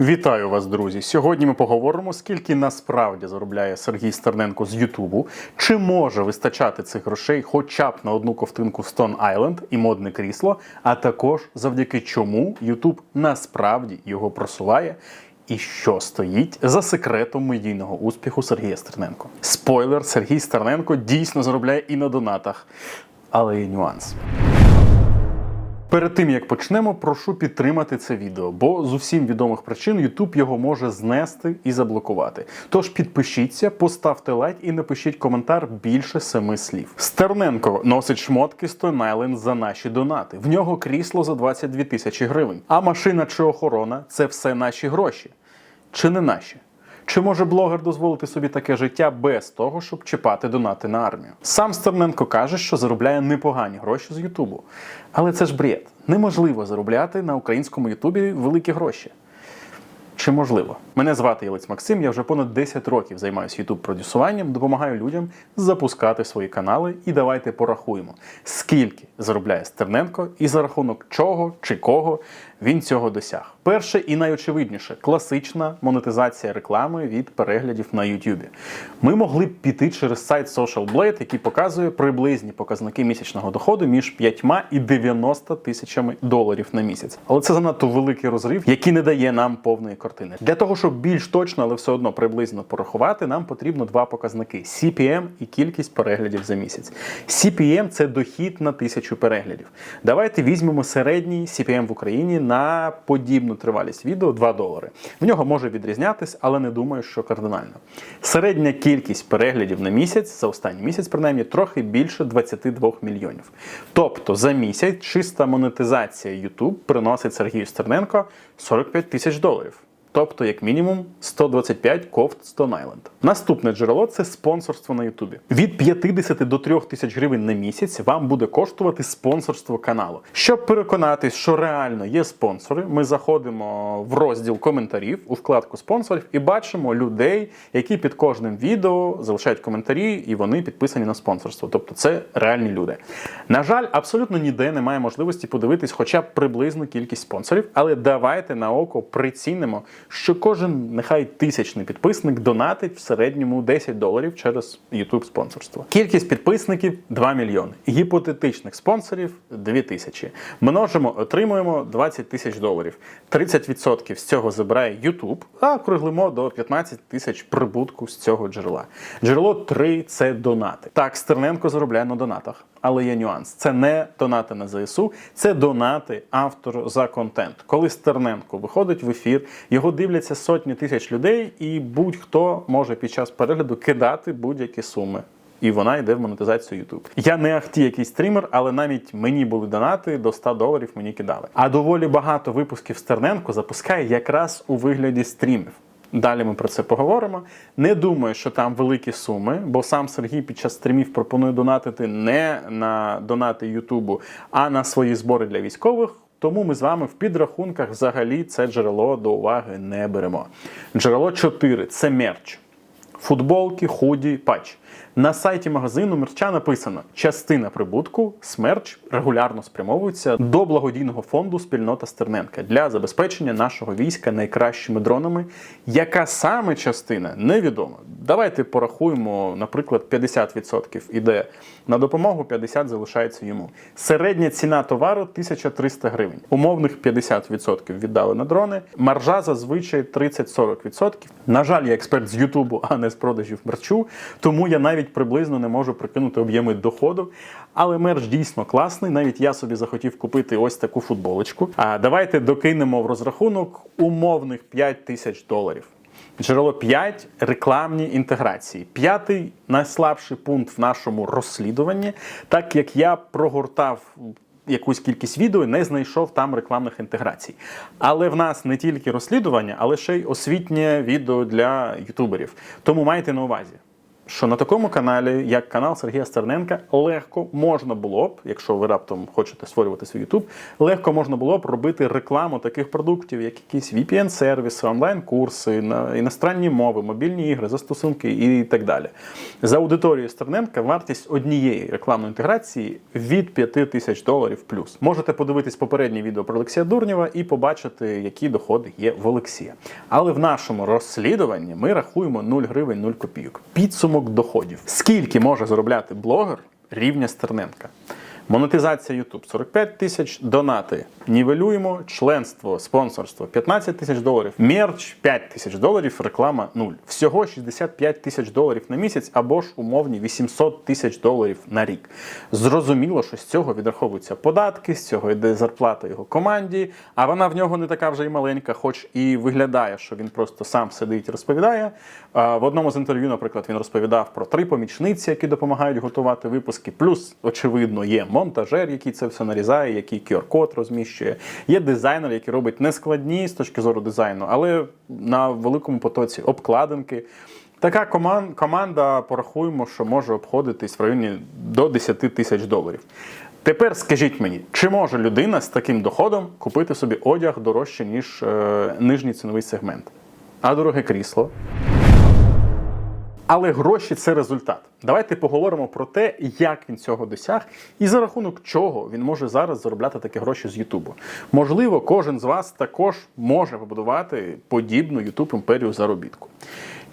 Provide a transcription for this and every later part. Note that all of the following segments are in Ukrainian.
Вітаю вас, друзі! Сьогодні ми поговоримо, скільки насправді заробляє Сергій Стерненко з Ютубу, чи може вистачати цих грошей хоча б на одну ковтинку Stone Island і модне крісло, а також завдяки чому Ютуб насправді його просуває. І що стоїть за секретом медійного успіху Сергія Стерненко? Спойлер: Сергій Стерненко дійсно заробляє і на донатах, але є нюанс. Перед тим як почнемо, прошу підтримати це відео, бо з усім відомих причин YouTube його може знести і заблокувати. Тож підпишіться, поставте лайк і напишіть коментар більше семи слів. Стерненко носить шмотки Stone за наші донати. В нього крісло за 22 тисячі гривень. А машина чи охорона це все наші гроші. Чи не наші? Чи може блогер дозволити собі таке життя без того, щоб чіпати донати на армію? Сам Стерненко каже, що заробляє непогані гроші з Ютубу. Але це ж бред. Неможливо заробляти на українському Ютубі великі гроші. Чи можливо? Мене звати Єлець Максим. Я вже понад 10 років займаюся youtube продюсуванням, допомагаю людям запускати свої канали. І давайте порахуємо, скільки заробляє Стерненко і за рахунок чого чи кого він цього досяг. Перше і найочевидніше класична монетизація реклами від переглядів на YouTube. Ми могли б піти через сайт Social Blade, який показує приблизні показники місячного доходу між 5 і 90 тисячами доларів на місяць. Але це занадто великий розрив, який не дає нам повної картини. Для того, щоб більш точно, але все одно приблизно порахувати, нам потрібно два показники: CPM і кількість переглядів за місяць. CPM – це дохід на тисячу переглядів. Давайте візьмемо середній CPM в Україні на подібну тривалість відео 2 долари. В нього може відрізнятись, але не думаю, що кардинально. Середня кількість переглядів на місяць за останній місяць, принаймні, трохи більше 22 мільйонів. Тобто за місяць чиста монетизація YouTube приносить Сергію Стерненко 45 тисяч доларів. Тобто, як мінімум, 125 кофт Stone Island. Наступне джерело це спонсорство на Ютубі. Від 50 до 3 тисяч гривень на місяць вам буде коштувати спонсорство каналу. Щоб переконатись, що реально є спонсори, ми заходимо в розділ коментарів у вкладку спонсорів і бачимо людей, які під кожним відео залишають коментарі, і вони підписані на спонсорство. Тобто це реальні люди. На жаль, абсолютно ніде немає можливості подивитись хоча б приблизну кількість спонсорів, але давайте на око прицінимо що кожен нехай тисячний підписник донатить в середньому 10 доларів через YouTube спонсорство. Кількість підписників 2 мільйони. Гіпотетичних спонсорів 2 тисячі. Множимо, отримуємо 20 тисяч доларів. 30% з цього забирає YouTube, а круглимо до 15 тисяч прибутку з цього джерела. Джерело 3 це донати. Так, Стерненко заробляє на донатах. Але є нюанс. Це не донати на ЗСУ, це донати автору за контент. Коли Стерненко виходить в ефір, його дивляться сотні тисяч людей, і будь-хто може під час перегляду кидати будь-які суми. І вона йде в монетизацію YouTube. Я не ахті якийсь стрімер, але навіть мені були донати до 100 доларів мені кидали. А доволі багато випусків Стерненко запускає якраз у вигляді стрімів. Далі ми про це поговоримо. Не думаю, що там великі суми, бо сам Сергій під час стрімів пропонує донатити не на донати Ютубу, а на свої збори для військових. Тому ми з вами в підрахунках взагалі це джерело до уваги не беремо. Джерело 4 це мерч. Футболки, худі, патч. На сайті магазину мерча написано: частина прибутку смерч регулярно спрямовується до благодійного фонду спільнота Стерненка для забезпечення нашого війська найкращими дронами. Яка саме частина невідомо. Давайте порахуємо, наприклад, 50% іде на допомогу, 50% залишається йому. Середня ціна товару 1300 гривень. Умовних 50% віддали на дрони. Маржа зазвичай 30-40%. На жаль, я експерт з Ютубу, а не з продажів мерчу, тому я навіть приблизно не можу прикинути об'єми доходу. Але мерч дійсно класний. Навіть я собі захотів купити ось таку футболочку. А давайте докинемо в розрахунок умовних 5 тисяч доларів. Джерело 5 рекламні інтеграції. П'ятий найслабший пункт в нашому розслідуванні, так як я прогортав. Якусь кількість відео не знайшов там рекламних інтеграцій. Але в нас не тільки розслідування, але ще й освітнє відео для ютуберів. Тому майте на увазі. Що на такому каналі, як канал Сергія Стерненка, легко можна було б, якщо ви раптом хочете створювати свій YouTube, легко можна було б робити рекламу таких продуктів, як якісь VPN-сервіси, онлайн-курси, іностранні мови, мобільні ігри, застосунки і так далі. За аудиторією Стерненка вартість однієї рекламної інтеграції від 5 тисяч доларів плюс. Можете подивитись попереднє відео про Олексія Дурнєва і побачити, які доходи є в Олексія. Але в нашому розслідуванні ми рахуємо 0 гривень 0 копійок. Підсумок доходів. Скільки може заробляти блогер рівня Стерненка? Монетизація YouTube 45 тисяч, донати нівелюємо, членство, спонсорство 15 тисяч доларів, мерч 5 тисяч доларів, реклама 0. Всього 65 тисяч доларів на місяць або ж умовні 800 тисяч доларів на рік. Зрозуміло, що з цього відраховуються податки, з цього йде зарплата його команді, а вона в нього не така вже й маленька, хоч і виглядає, що він просто сам сидить і розповідає. В одному з інтерв'ю, наприклад, він розповідав про три помічниці, які допомагають готувати випуски. Плюс, очевидно, є монтажер, який це все нарізає, який QR-код розміщує. Є дизайнер, який робить нескладні з точки зору дизайну, але на великому потоці обкладинки. Така коман- команда, порахуємо, що може обходитись в районі до 10 тисяч доларів. Тепер скажіть мені, чи може людина з таким доходом купити собі одяг дорожче, ніж е, нижній ціновий сегмент? А дороге крісло? Але гроші це результат. Давайте поговоримо про те, як він цього досяг, і за рахунок чого він може зараз заробляти такі гроші з Ютубу. Можливо, кожен з вас також може побудувати подібну Ютуб імперію заробітку.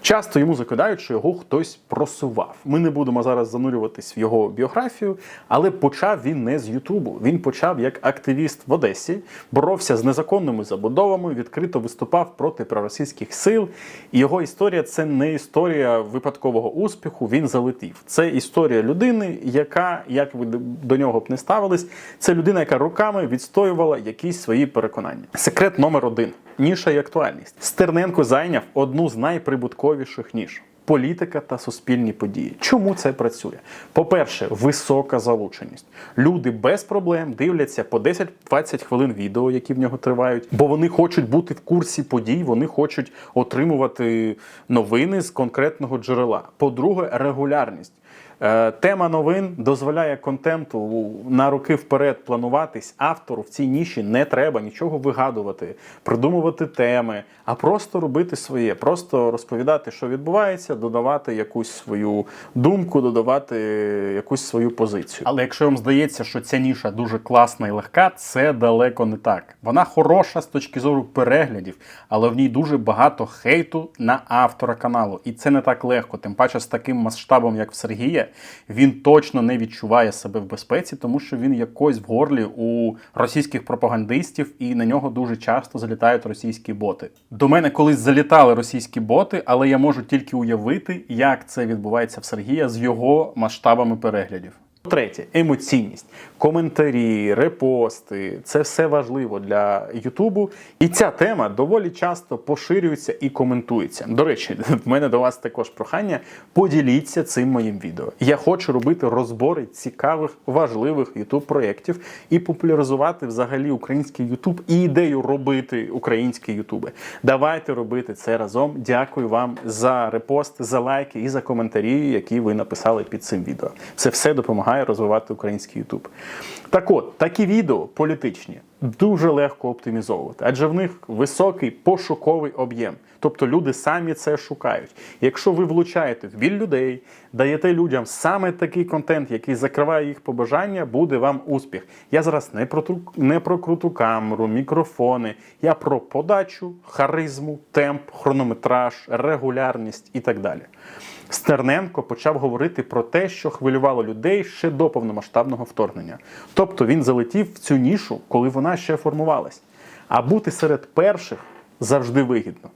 Часто йому закидають, що його хтось просував. Ми не будемо зараз занурюватись в його біографію, але почав він не з Ютубу. Він почав як активіст в Одесі, боровся з незаконними забудовами, відкрито виступав проти проросійських сил. І його історія це не історія випадкового успіху. Він залетів. Це історія людини, яка, як ви до нього б не ставились, це людина, яка роками відстоювала якісь свої переконання. Секрет номер один ніша і актуальність. Стерненко зайняв одну з найприбутковіших ніж. Політика та суспільні події. Чому це працює? По-перше, висока залученість. Люди без проблем дивляться по 10-20 хвилин відео, які в нього тривають, бо вони хочуть бути в курсі подій, вони хочуть отримувати новини з конкретного джерела. По-друге, регулярність. Е, Тема новин дозволяє контенту на роки вперед плануватись. Автору в цій ніші не треба нічого вигадувати, придумувати теми, а просто робити своє, просто розповідати, що відбувається, додавати якусь свою думку, додавати якусь свою позицію. Але якщо вам здається, що ця ніша дуже класна і легка, це далеко не так. Вона хороша з точки зору переглядів, але в ній дуже багато хейту на автора каналу. І це не так легко. Тим паче з таким масштабом, як в Сергія, він точно не відчуває себе в безпеці, тому що він якось в горлі у російських пропагандистів, і на нього дуже часто залітають російські боти. До мене колись залітали російські боти, але я можу тільки уявити, як це відбувається в Сергія з його масштабами переглядів. Третє емоційність, коментарі, репости це все важливо для Ютубу. І ця тема доволі часто поширюється і коментується. До речі, в мене до вас також прохання. Поділіться цим моїм відео. Я хочу робити розбори цікавих, важливих ютуб проєктів і популяризувати взагалі український Ютуб і ідею робити українські Ютуби. Давайте робити це разом. Дякую вам за репости, за лайки і за коментарі, які ви написали під цим відео. Це все допомагає розвивати український Ютуб. Так от, такі відео політичні дуже легко оптимізовувати, адже в них високий пошуковий об'єм. Тобто люди самі це шукають. Якщо ви влучаєте в біль людей, даєте людям саме такий контент, який закриває їх побажання, буде вам успіх. Я зараз не про тру- не про круту камеру, мікрофони. Я про подачу, харизму, темп, хронометраж, регулярність і так далі. Стерненко почав говорити про те, що хвилювало людей ще до повномасштабного вторгнення. Тобто він залетів в цю нішу, коли вона ще формувалась. А бути серед перших завжди вигідно.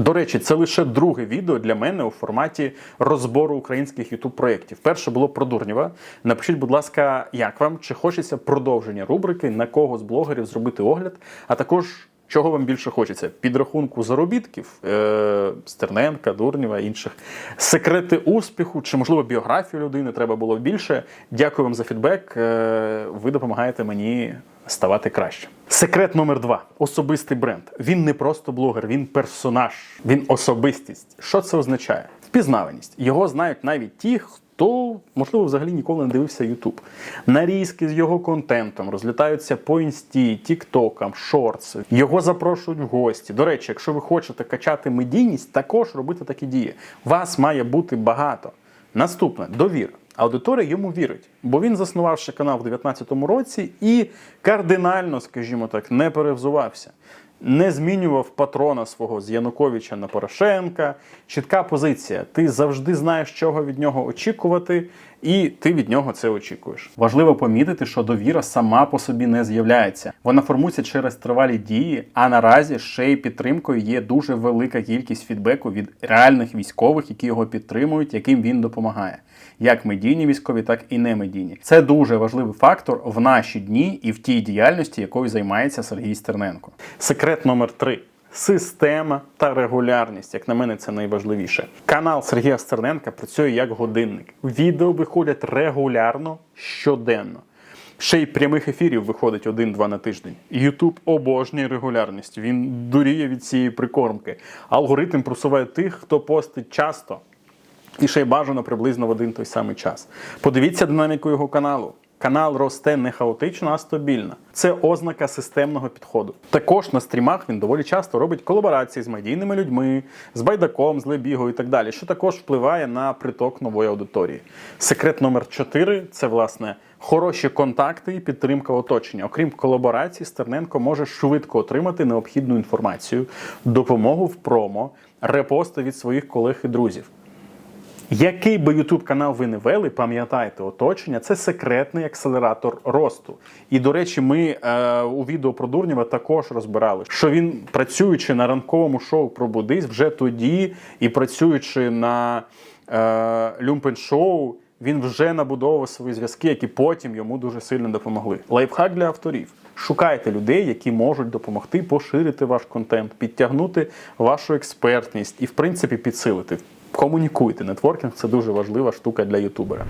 До речі, це лише друге відео для мене у форматі розбору українських youtube проєктів. Перше було про Дурнєва. Напишіть, будь ласка, як вам, чи хочеться продовження рубрики, на кого з блогерів зробити огляд, а також чого вам більше хочеться: підрахунку заробітків е- Стерненка, Дурнєва інших, секрети успіху, чи можливо біографію людини треба було більше. Дякую вам за фідбек. Е- ви допомагаєте мені ставати краще. Секрет номер два особистий бренд. Він не просто блогер, він персонаж, він особистість. Що це означає? Впізнаваність. Його знають навіть ті, хто, можливо, взагалі ніколи не дивився YouTube. Нарізки з його контентом розлітаються по інсті, тіктокам, шортс. Його запрошують в гості. До речі, якщо ви хочете качати медійність, також робити такі дії. Вас має бути багато. Наступне довіра. Аудиторія йому вірить, бо він заснував ще канал в 2019 році і кардинально, скажімо так, не перевзувався. Не змінював патрона свого з Януковича на Порошенка. Чітка позиція. Ти завжди знаєш, чого від нього очікувати, і ти від нього це очікуєш. Важливо помітити, що довіра сама по собі не з'являється. Вона формується через тривалі дії, а наразі ще й підтримкою є дуже велика кількість фідбеку від реальних військових, які його підтримують, яким він допомагає. Як медійні військові, так і немедійні. Це дуже важливий фактор в наші дні і в тій діяльності, якою займається Сергій Стерненко. Секрет номер три. Система та регулярність, як на мене, це найважливіше. Канал Сергія Стерненка працює як годинник. Відео виходять регулярно щоденно. Ще й прямих ефірів виходить один-два на тиждень. Ютуб обожнює регулярність. Він дуріє від цієї прикормки. Алгоритм просуває тих, хто постить часто. І ще й бажано приблизно в один той самий час. Подивіться динаміку його каналу. Канал росте не хаотично, а стабільно. Це ознака системного підходу. Також на стрімах він доволі часто робить колаборації з медійними людьми, з байдаком, з лебіго і так далі, що також впливає на приток нової аудиторії. Секрет номер 4 це власне хороші контакти і підтримка оточення. Окрім колаборацій, Стерненко може швидко отримати необхідну інформацію, допомогу в промо, репости від своїх колег і друзів. Який би YouTube канал ви не вели, пам'ятайте, оточення це секретний акселератор росту. І до речі, ми е, у відео про Дурнєва також розбирали, що він, працюючи на ранковому шоу Пробудись, вже тоді і працюючи на е, Люмпен шоу, він вже набудовував свої зв'язки, які потім йому дуже сильно допомогли. Лайфхак для авторів. Шукайте людей, які можуть допомогти поширити ваш контент, підтягнути вашу експертність і, в принципі, підсилити. Комунікуйте. Нетворкінг це дуже важлива штука для ютубера.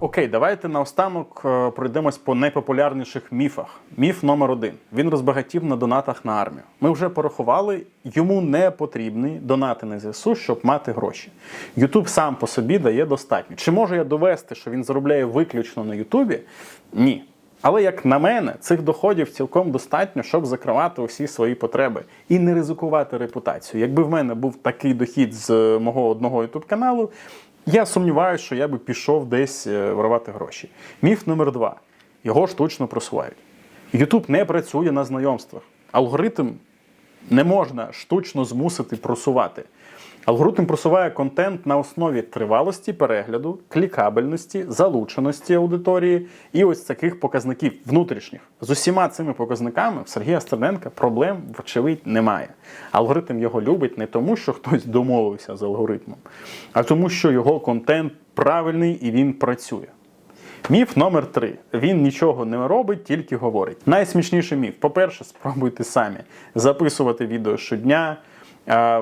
Окей, давайте наостанок е, пройдемось по найпопулярніших міфах. Міф номер один. Він розбагатів на донатах на армію. Ми вже порахували, йому не потрібні донати на ЗСУ, щоб мати гроші. Ютуб сам по собі дає достатньо. Чи можу я довести, що він заробляє виключно на Ютубі? Ні. Але як на мене, цих доходів цілком достатньо, щоб закривати усі свої потреби і не ризикувати репутацію. Якби в мене був такий дохід з е, мого одного ютуб каналу, я сумніваюся, що я би пішов десь е, гроші. Міф номер два: його штучно просувають. Ютуб не працює на знайомствах. Алгоритм не можна штучно змусити просувати. Алгоритм просуває контент на основі тривалості перегляду, клікабельності, залученості аудиторії і ось таких показників внутрішніх. З усіма цими показниками в Сергія Стерненка проблем, вочевидь, немає. Алгоритм його любить не тому, що хтось домовився з алгоритмом, а тому, що його контент правильний і він працює. Міф номер три. Він нічого не робить, тільки говорить. Найсмішніший міф. По-перше, спробуйте самі записувати відео щодня,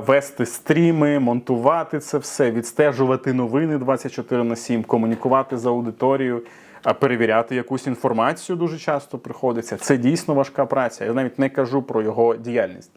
вести стріми, монтувати це все, відстежувати новини 24 на 7, комунікувати з аудиторією, а перевіряти якусь інформацію дуже часто приходиться. Це дійсно важка праця. Я навіть не кажу про його діяльність.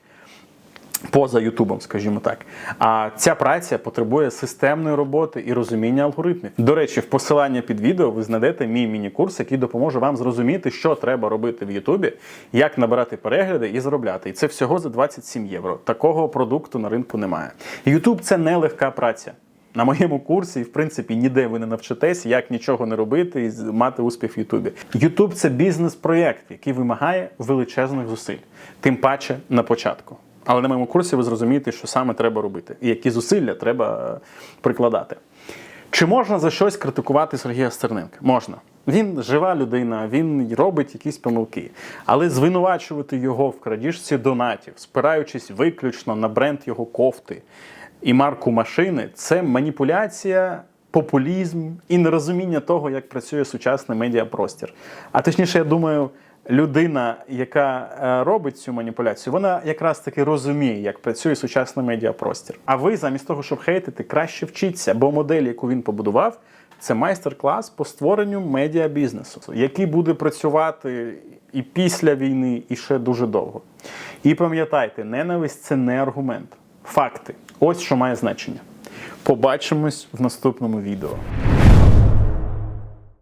Поза Ютубом, скажімо так. А ця праця потребує системної роботи і розуміння алгоритмів. До речі, в посиланні під відео ви знайдете мій міні-курс, який допоможе вам зрозуміти, що треба робити в Ютубі, як набирати перегляди і заробляти. І це всього за 27 євро. Такого продукту на ринку немає. Ютуб це не легка праця. На моєму курсі, в принципі, ніде ви не навчитесь, як нічого не робити і мати успіх в Ютубі. Ютуб це бізнес-проєкт, який вимагає величезних зусиль, тим паче на початку. Але на моєму курсі ви зрозумієте, що саме треба робити, і які зусилля треба е, прикладати. Чи можна за щось критикувати Сергія Стерненка? Можна. Він жива людина, він робить якісь помилки. Але звинувачувати його в крадіжці донатів, спираючись виключно на бренд його кофти і марку машини, це маніпуляція. Популізм і нерозуміння того, як працює сучасний медіапростір. А точніше, я думаю, людина, яка е, робить цю маніпуляцію, вона якраз таки розуміє, як працює сучасний медіапростір. А ви, замість того, щоб хейтити, краще вчіться, бо модель, яку він побудував, це майстер-клас по створенню медіабізнесу, який буде працювати і після війни, і ще дуже довго. І пам'ятайте, ненависть це не аргумент. Факти. Ось що має значення. Побачимось в наступному відео.